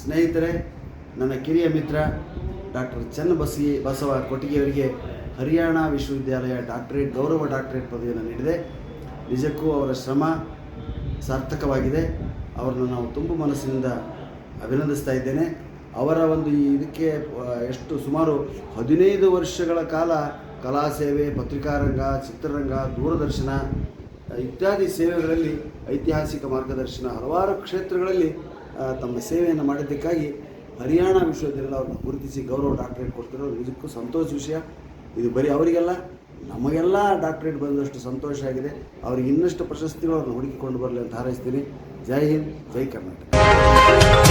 ಸ್ನೇಹಿತರೆ, ನನ್ನ ಕಿರಿಯ ಮಿತ್ರ ಡಾಕ್ಟರ್ ಚನ್ನ ಬಸಿ ಬಸವ ಕೊಟ್ಟಿಗೆಯವರಿಗೆ ಹರಿಯಾಣ ವಿಶ್ವವಿದ್ಯಾಲಯ ಡಾಕ್ಟರೇಟ್, ಗೌರವ ಡಾಕ್ಟರೇಟ್ ಪದವಿಯನ್ನು ನೀಡಿದೆ. ನಿಜಕ್ಕೂ ಅವರ ಶ್ರಮ ಸಾರ್ಥಕವಾಗಿದೆ. ಅವರನ್ನು ನಾವು ತುಂಬ ಮನಸ್ಸಿನಿಂದ ಅಭಿನಂದಿಸ್ತಾ ಇದ್ದೇನೆ. ಅವರ ಒಂದು ಇದಕ್ಕೆ ಎಷ್ಟು ಸುಮಾರು ಹದಿನೈದು ವರ್ಷಗಳ ಕಾಲ ಕಲಾ ಸೇವೆ ಪತ್ರಿಕಾರಂಗ ಚಿತ್ರರಂಗ, ದೂರದರ್ಶನ, ಇತ್ಯಾದಿ ಸೇವೆಗಳಲ್ಲಿ ಐತಿಹಾಸಿಕ ಮಾರ್ಗದರ್ಶನ, ಹಲವಾರು ಕ್ಷೇತ್ರಗಳಲ್ಲಿ ತಮ್ಮ ಸೇವೆಯನ್ನು ಮಾಡಿದ್ದಕ್ಕಾಗಿ ಹರಿಯಾಣ ವಿಶ್ವವಿದ್ಯಾಲಯ ಅವ್ರನ್ನ ಗುರುತಿಸಿ ಗೌರವ ಡಾಕ್ಟ್ರೇಟ್ ಕೊಡ್ತಿರೋದು ನಿಜಕ್ಕೂ ಸಂತೋಷ ವಿಷಯ. ಇದು ಬರೀ ಅವರಿಗೆಲ್ಲ, ನಮಗೆಲ್ಲ ಡಾಕ್ಟ್ರೇಟ್ ಬಂದಷ್ಟು ಸಂತೋಷ ಆಗಿದೆ. ಅವ್ರಿಗೆ ಇನ್ನಷ್ಟು ಪ್ರಶಸ್ತಿಗಳು ಅವ್ರನ್ನ ಹುಡುಕಿಕೊಂಡು ಬರಲಿ ಅಂತ ಹಾರೈಸ್ತೀನಿ. ಜೈ ಹಿಂದ್, ಜೈ ಕರ್ನಾಟಕ.